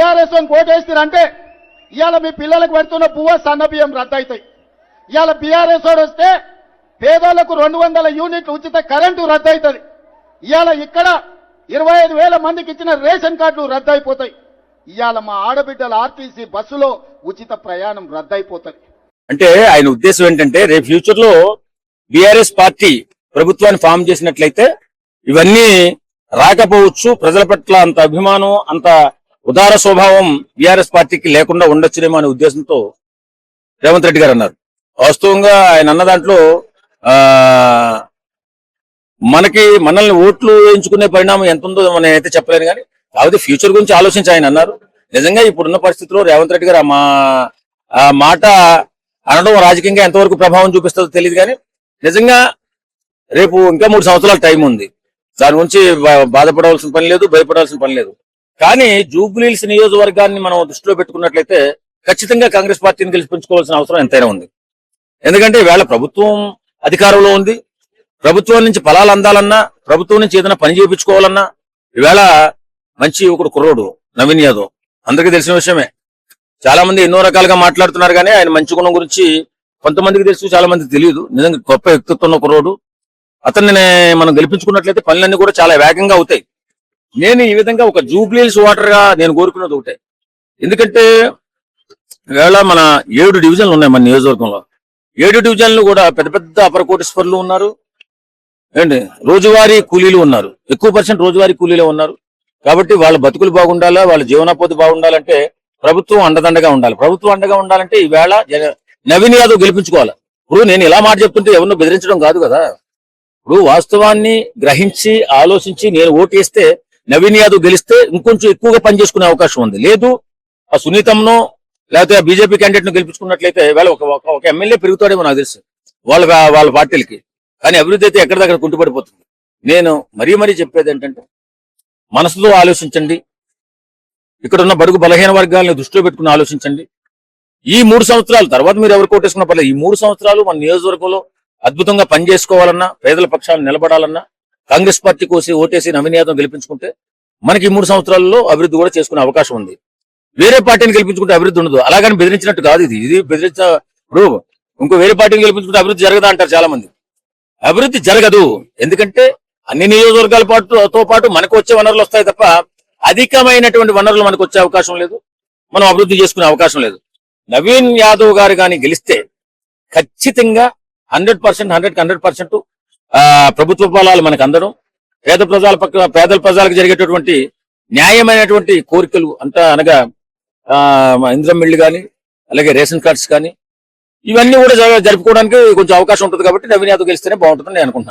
BRS కోటేస్తారంటే ఇవాళ మీ పిల్లలకు పెడుతున్న పువ్వ సన్న బియ్యం రద్దు అవుతాయి ఇవాళ బీఆర్ఎస్ వాడు వస్తే పేదోళ్ళకు రెండు వందల యూనిట్లు ఉచిత కరెంటు రద్దు అవుతుంది ఇవాళ ఇక్కడ ఇరవై ఐదు వేల మందికి ఇచ్చిన రేషన్ కార్డులు రద్దు అయిపోతాయి ఇవాళ మా ఆడబిడ్డల ఆర్టీసీ బస్సులో ఉచిత ప్రయాణం రద్దయిపోతుంది అంటే ఆయన ఉద్దేశం ఏంటంటే రేపు ఫ్యూచర్లో బీఆర్ఎస్ పార్టీ ప్రభుత్వాన్ని ఫామ్ చేసినట్లయితే ఇవన్నీ రాకపోవచ్చు. ప్రజల పట్ల అంత అభిమానం అంత ఉదార స్వభావం బీఆర్ఎస్ పార్టీకి లేకుండా ఉండొచ్చునేమో అనే ఉద్దేశంతో రేవంత్ రెడ్డి గారు అన్నారు. వాస్తవంగా ఆయన అన్న దాంట్లో మనకి మనల్ని ఓట్లు వేయించుకునే పరిణామం ఎంత ఉందో నేనైతే అయితే చెప్పలేను కానీ కాకపోతే ఫ్యూచర్ గురించి ఆలోచించి ఆయన అన్నారు. నిజంగా ఇప్పుడున్న పరిస్థితిలో రేవంత్ రెడ్డి గారు మా ఆ మాట అనడం రాజకీయంగా ఎంతవరకు ప్రభావం చూపిస్తుందో తెలియదు కానీ నిజంగా రేపు ఇంకా మూడు సంవత్సరాల టైం ఉంది. దాని గురించి బాధపడవలసిన పని లేదు భయపడాల్సిన పని లేదు. కానీ జూబ్లీహిల్స్ నియోజకవర్గాన్ని మనం దృష్టిలో పెట్టుకున్నట్లయితే ఖచ్చితంగా కాంగ్రెస్ పార్టీని గెలిపించుకోవాల్సిన అవసరం ఎంతైనా ఉంది. ఎందుకంటే వేళ ప్రభుత్వం అధికారంలో ఉంది. ప్రభుత్వం నుంచి ఫలాలు అందాలన్నా ప్రభుత్వం నుంచి ఏదైనా పని చేయించుకోవాలన్నా ఈవేళ మంచి యువకుడు కుర్రోడు నవీన్ యాదవ్. అందరికీ తెలిసిన విషయమే. చాలా మంది ఎన్నో రకాలుగా మాట్లాడుతున్నారు కానీ ఆయన మంచి గుణం గురించి కొంతమందికి తెలుసు చాలా మందికి తెలియదు. నిజంగా గొప్ప వ్యక్తిత్వం ఉన్న కుర్రోడు. అతన్ని మనం గెలిపించుకున్నట్లయితే పనులన్నీ కూడా చాలా వేగంగా అవుతాయి. నేను ఈ విధంగా ఒక జూబ్లీల్స్ వాటర్గా నేను కోరుకున్నది ఒకటే. ఎందుకంటే వేళ మన ఏడు డివిజన్లు ఉన్నాయి మన నియోజకవర్గంలో. ఏడు డివిజన్లు కూడా పెద్ద పెద్ద అపర కోటీశ్వర్లు ఉన్నారు. ఏంటి రోజువారీ కూలీలు ఉన్నారు. ఎక్కువ పర్సెంట్ రోజువారీ కూలీలే ఉన్నారు. కాబట్టి వాళ్ళ బతుకులు బాగుండాలా వాళ్ళ జీవనోపాధి బాగుండాలంటే ప్రభుత్వం అండదండగా ఉండాలి. ప్రభుత్వం అండగా ఉండాలంటే ఈవేళ నవీన్ యాదవ్ గెలిపించుకోవాలి. ఇప్పుడు నేను ఇలా మాట చెప్తుంటే ఎవరినో బెదిరించడం కాదు కదా. ఇప్పుడు వాస్తవాన్ని గ్రహించి ఆలోచించి నేను ఓటు వేస్తే నవీన్ యాదవ్ గెలిస్తే ఇంకొంచెం ఎక్కువగా పనిచేసుకునే అవకాశం ఉంది. లేదు ఆ సునీతంను లేకపోతే ఆ బీజేపీ క్యాండిడేట్ను గెలిపించుకున్నట్లయితే వేళ ఒక ఒక- ఎమ్మెల్యే పెరుగుతాడేమో నాకు తెలుసు. వాళ్ళ వాళ్ళ పార్టీలకి. కానీ అభివృద్ధి అయితే ఎక్కడిదక్కడ కుంటుపడిపోతుంది? నేను మరీ మరీ చెప్పేది ఏంటంటే మనసుతో ఆలోచించండి. ఇక్కడ ఉన్న బడుగు బలహీన వర్గాలను దృష్టిలో పెట్టుకుని ఆలోచించండి. ఈ మూడు సంవత్సరాలు తర్వాత మీరు ఎవరు కోటేసుకున్న పర్లేదు. ఈ మూడు సంవత్సరాలు మన నియోజకవర్గంలో అద్భుతంగా పనిచేసుకోవాలన్నా పేదల పక్షాలను నిలబడాలన్నా కాంగ్రెస్ పార్టీ కోసి ఓటేసి నవీన్ గెలిపించుకుంటే మనకి మూడు సంవత్సరాల్లో అభివృద్ధి కూడా చేసుకునే అవకాశం ఉంది. వేరే పార్టీని గెలిపించుకుంటే అభివృద్ధి ఉండదు. అలాగని బెదిరించినట్టు కాదు ఇది. ఇది బెదిరించినప్పుడు ఇంకో వేరే పార్టీని గెలిపించుకుంటే అభివృద్ధి జరగదా అంటారు చాలా మంది అభివృద్ధి జరగదు. ఎందుకంటే అన్ని నియోజకవర్గాల పాటుతో పాటు మనకు వచ్చే వనరులు వస్తాయి తప్ప అధికమైనటువంటి వనరులు మనకు వచ్చే అవకాశం లేదు. మనం అభివృద్ధి చేసుకునే అవకాశం లేదు. నవీన్ యాదవ్ గారు కానీ గెలిస్తే ఖచ్చితంగా hundred percent hundred hundred percent ప్రభుత్వ బలాలు మనకు అందడం పేద ప్రజల పక్క పేదల ప్రజలకు జరిగేటటువంటి న్యాయమైనటువంటి కోరికలు అంతా అనగా ఆ, ఇంద్రం మిల్లు కానీ అలాగే రేషన్ కార్డ్స్ కానీ ఇవన్నీ కూడా జరుపుకోవడానికి కొంచెం అవకాశం ఉంటుంది కాబట్టి నవీన్ యాదవ్ గెలిస్తేనే బాగుంటుందని నేను అనుకుంటున్నాను.